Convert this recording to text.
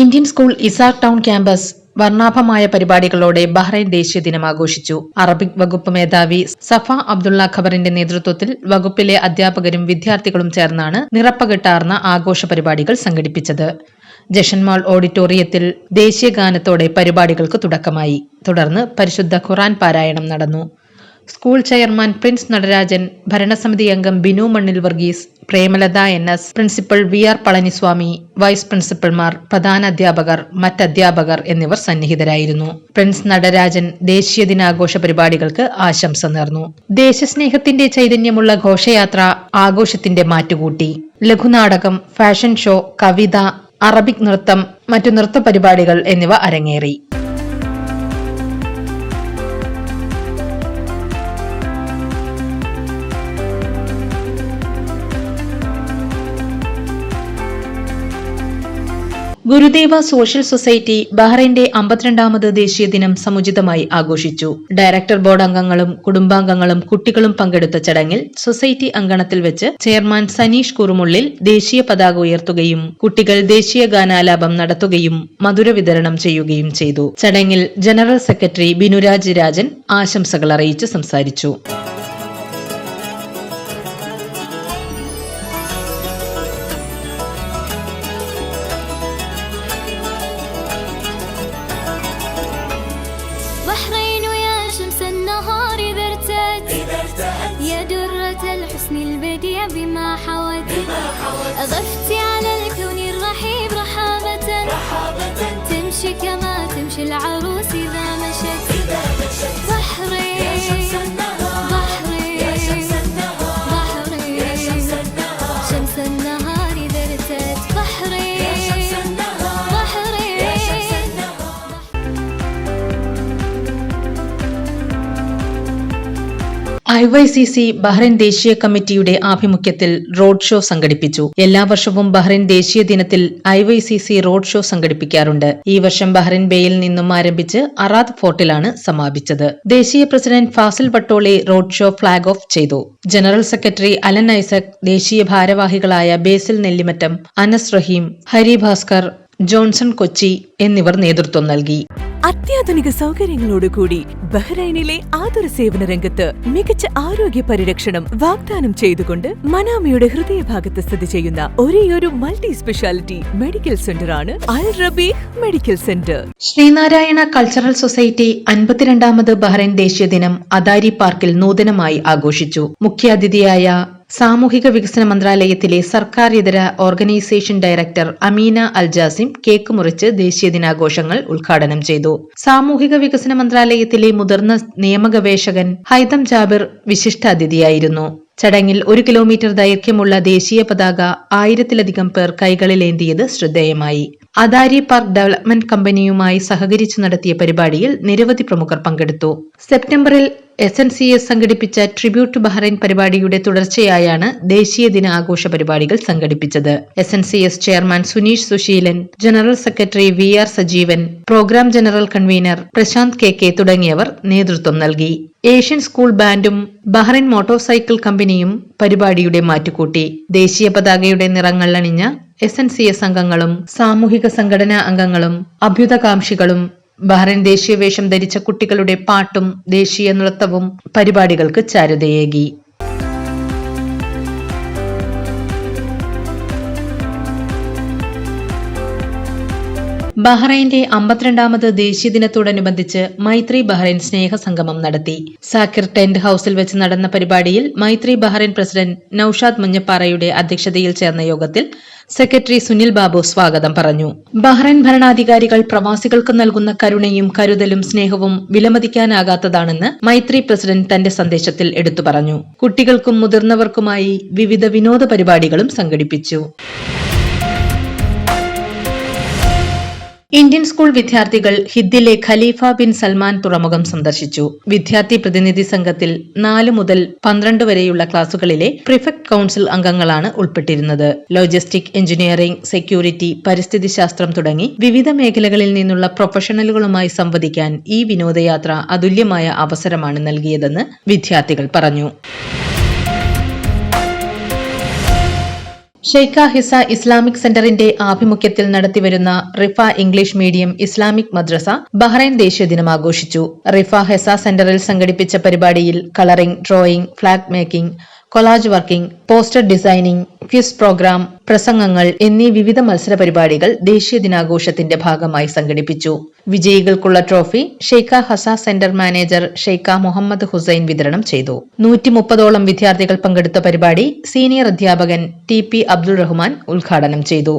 Indian school Isa town campus വർണാഭമായ പരിപാടികളോടെ Bahrain ദേശീയ ദിനം ആഘോഷിച്ചു. അറബിക് വകുപ്പ് മേധാവി സഫ അബ്ദുള്ള ഖബറിന്റെ നേതൃത്വത്തിൽ വകുപ്പിലെ അധ്യാപകരും വിദ്യാർത്ഥികളും ചേർന്നാണ് നിറപ്പകിട്ടാർന്ന ആഘോഷ പരിപാടികൾ സംഘടിപ്പിച്ചത്. ജഷൻമാൾ ഓഡിറ്റോറിയത്തിൽ ദേശീയ ഗാനത്തോടെ പരിപാടികൾക്ക് തുടക്കമായി. തുടർന്ന് പരിശുദ്ധ ഖുറാൻ പാരായണം നടന്നു. സ്കൂൾ ചെയർമാൻ പ്രിൻസ് നടരാജൻ ഭരണസമിതി അംഗം Binu Mannil Varghese Premalatha N S principal V R Palaniswami vice പ്രിൻസിപ്പൽമാർ പ്രധാന അധ്യാപകർ മറ്റധ്യാപകർ എന്നിവർ സന്നിഹിതരായിരുന്നു. പ്രിൻസ് നടരാജൻ ദേശീയ ദിനാഘോഷ പരിപാടികൾക്ക് ആശംസ നേർന്നു. ദേശസ്നേഹത്തിന്റെ ചൈതന്യമുള്ള ഘോഷയാത്ര ആഘോഷത്തിന്റെ മാറ്റുകൂട്ടി. ലഘുനാടകം ഫാഷൻ ഷോ കവിത അറബിക് നൃത്തം മറ്റു നൃത്ത പരിപാടികൾ എന്നിവ അരങ്ങേറി. ഗുരുദേവ സോഷ്യൽ സൊസൈറ്റി ബഹ്റൈന്റെ അമ്പത്തിരണ്ടാമത് ദേശീയ ദിനം സമുചിതമായി ആഘോഷിച്ചു. ഡയറക്ടർ ബോർഡ് അംഗങ്ങളും കുടുംബാംഗങ്ങളും കുട്ടികളും പങ്കെടുത്ത ചടങ്ങിൽ സൊസൈറ്റി അങ്കണത്തിൽ വെച്ച് ചെയർമാൻ സനീഷ് കുറുമുള്ളിൽ ദേശീയ പതാക ഉയർത്തുകയും കുട്ടികൾ ദേശീയ ഗാനാലാപം നടത്തുകയും മധുര വിതരണം ചെയ്യുകയും ചെയ്തു. ചടങ്ങിൽ ജനറൽ സെക്രട്ടറി ബിനുരാജ് രാജൻ ആശംസകൾ അറിയിച്ച് സംസാരിച്ചു. أغفتي I Y C C Bahrain ദേശീയ കമ്മിറ്റിയുടെ ആഭിമുഖ്യത്തിൽ റോഡ് ഷോ സംഘടിപ്പിച്ചു. എല്ലാ വർഷവും ബഹ്റൈൻ ദേശീയ ദിനത്തിൽ I Y C C road show സംഘടിപ്പിക്കാറുണ്ട്. ഈ വർഷം ബഹ്റൈൻ ബേയിൽ നിന്നും ആരംഭിച്ച് അറാദ് ഫോർട്ടിലാണ് സമാപിച്ചത്. ദേശീയ president Fazil Vattoli road show flag off ചെയ്തു. ജനറൽ സെക്രട്ടറി അലൻ ഐസക് ദേശീയ ഭാരവാഹികളായ ബേസിൽ നെല്ലിമറ്റം അനസ് റഹീം ഹരി ഭാസ്കർ ജോൺസൺ കൊച്ചി എന്നിവർ നേതൃത്വം നൽകി. അത്യാധുനിക സൗകര്യങ്ങളോടുകൂടി ബഹ്റൈനിലെ ആതുര സേവന രംഗത്ത് മികച്ച ആരോഗ്യ പരിരക്ഷണം വാഗ്ദാനം ചെയ്തുകൊണ്ട് മനാമയുടെ ഹൃദയഭാഗത്ത് സ്ഥിതി ചെയ്യുന്ന ഒരേയൊരു multi speciality medical സെന്ററാണ് Al Rabi medical centre. Sreenarayana cultural society അൻപത്തിരണ്ടാമത് Bahrain ദേശീയ ദിനം അദാരി പാർക്കിൽ നൂതനമായി ആഘോഷിച്ചു. മുഖ്യാതിഥിയായ സാമൂഹിക വികസന മന്ത്രാലയത്തിലെ സർക്കാർ ഇതര organisation director Amina Aljasim cake മുറിച്ച് ദേശീയ ദിനാഘോഷങ്ങൾ ഉദ്ഘാടനം ചെയ്തു. സാമൂഹിക വികസന മന്ത്രാലയത്തിലെ മുതിർന്ന നിയമഗവേഷകൻ ഹൈതം ജാബിർ വിശിഷ്ടാതിഥിയായിരുന്നു. ചടങ്ങിൽ ഒരു കിലോമീറ്റർ ദൈർഘ്യമുള്ള ദേശീയ പതാക ആയിരത്തിലധികം പേർ കൈകളിലേന്തിയത് ശ്രദ്ധേയമായി. അദാരി പാർക്ക് ഡെവലപ്മെന്റ് കമ്പനിയുമായി സഹകരിച്ചു നടത്തിയ പരിപാടിയിൽ നിരവധി പ്രമുഖർ പങ്കെടുത്തു. സെപ്റ്റംബറിൽ എസ് എൻ സി എസ് സംഘടിപ്പിച്ച ട്രിബ്യൂട്ട് ബഹ്റൈൻ പരിപാടിയുടെ തുടർച്ചയായാണ് ദേശീയ ദിന ആഘോഷ പരിപാടികൾ സംഘടിപ്പിച്ചത്. S N C S chairman Suneesh Susheelan general secretary V R Sajeevan programme general convener Prasanth K K തുടങ്ങിയവർ നേതൃത്വം നൽകി. ഏഷ്യൻ സ്കൂൾ ബാൻഡും ബഹ്റൈൻ മോട്ടോർ സൈക്കിൾ കമ്പനിയും പരിപാടിയുടെ മാറ്റുകൂട്ടി. ദേശീയ പതാകയുടെ നിറങ്ങൾ അണിഞ്ഞ എസ് എൻ സി എസ് അംഗങ്ങളും സാമൂഹിക സംഘടനാ അംഗങ്ങളും അഭ്യുതകാംക്ഷികളും ബഹ്റൈൻ ദേശീയ വേഷം ധരിച്ച കുട്ടികളുടെ പാട്ടും ദേശീയ നൃത്തവും പരിപാടികൾക്ക് ചാരുതയേകി. ബഹ്റൈന്റെ അമ്പത്തിരണ്ടാമത് ദേശീയ ദിനത്തോടനുബന്ധിച്ച് മൈത്രി ബഹ്റൈൻ സ്നേഹ സംഗമം നടത്തി. സാക്കിർ ടെന്റ് ഹൌസിൽ വെച്ച് നടന്ന പരിപാടിയിൽ മൈത്രി ബഹ്റൈൻ പ്രസിഡന്റ് നൌഷാദ് മുഞ്ഞപ്പാറയുടെ അധ്യക്ഷതയിൽ ചേർന്ന യോഗത്തിൽ സെക്രട്ടറി സുനിൽ ബാബു സ്വാഗതം പറഞ്ഞു. ബഹ്റൈൻ ഭരണാധികാരികൾ പ്രവാസികൾക്ക് നൽകുന്ന കരുണയും കരുതലും സ്നേഹവും വിലമതിക്കാനാകാത്തതാണെന്ന് മൈത്രി പ്രസിഡന്റ് തന്റെ സന്ദേശത്തിൽ എടുത്തു പറഞ്ഞു. കുട്ടികൾക്കും മുതിർന്നവർക്കുമായി വിവിധ വിനോദ പരിപാടികളും സംഘടിപ്പിച്ചു. ഇന്ത്യൻ സ്കൂൾ വിദ്യാർത്ഥികൾ ഹിദ്ദിലെ ഖലീഫ ബിൻ സൽമാൻ തുറമുഖം സന്ദർശിച്ചു. വിദ്യാർത്ഥി പ്രതിനിധി സംഘത്തിൽ നാല് മുതൽ പന്ത്രണ്ട് വരെയുള്ള ക്ലാസുകളിലെ പ്രിഫക്ട് കൌൺസിൽ അംഗങ്ങളാണ് ഉൾപ്പെട്ടിരുന്നത്. ലോജിസ്റ്റിക് എഞ്ചിനീയറിംഗ് സെക്യൂരിറ്റി പരിസ്ഥിതി ശാസ്ത്രം തുടങ്ങി വിവിധ മേഖലകളിൽ നിന്നുള്ള പ്രൊഫഷണലുകളുമായി സംവദിക്കാൻ ഈ വിനോദയാത്ര അതുല്യമായ അവസരമാണ് നൽകിയതെന്ന് വിദ്യാർത്ഥികൾ പറഞ്ഞു. ഷെയ്ഖ ഹിസ ഇസ്ലാമിക് സെന്ററിന്റെ ആഭിമുഖ്യത്തിൽ നടത്തിവരുന്ന റിഫ ഇംഗ്ലീഷ് മീഡിയം ഇസ്ലാമിക് മദ്രസ ബഹ്റൈൻ ദേശീയ ദിനം ആഘോഷിച്ചു. റിഫ ഹെസ സെന്ററിൽ സംഘടിപ്പിച്ച പരിപാടിയിൽ colouring drawing flag making collage working poster designing quiz programme പ്രസംഗങ്ങൾ എന്നീ വിവിധ മത്സര പരിപാടികൾ ദേശീയ ദിനാഘോഷത്തിന്റെ ഭാഗമായി സംഘടിപ്പിച്ചു. വിജയികൾക്കുള്ള trophy Sheikha Hessa centre manager Sheikha Mohammed Hussain വിതരണം ചെയ്തു. നൂറ്റി മുപ്പതോളം വിദ്യാർത്ഥികൾ പങ്കെടുത്ത പരിപാടി സീനിയർ അധ്യാപകൻ ടി പി അബ്ദുൾ റഹ്മാൻ ഉദ്ഘാടനം ചെയ്തു.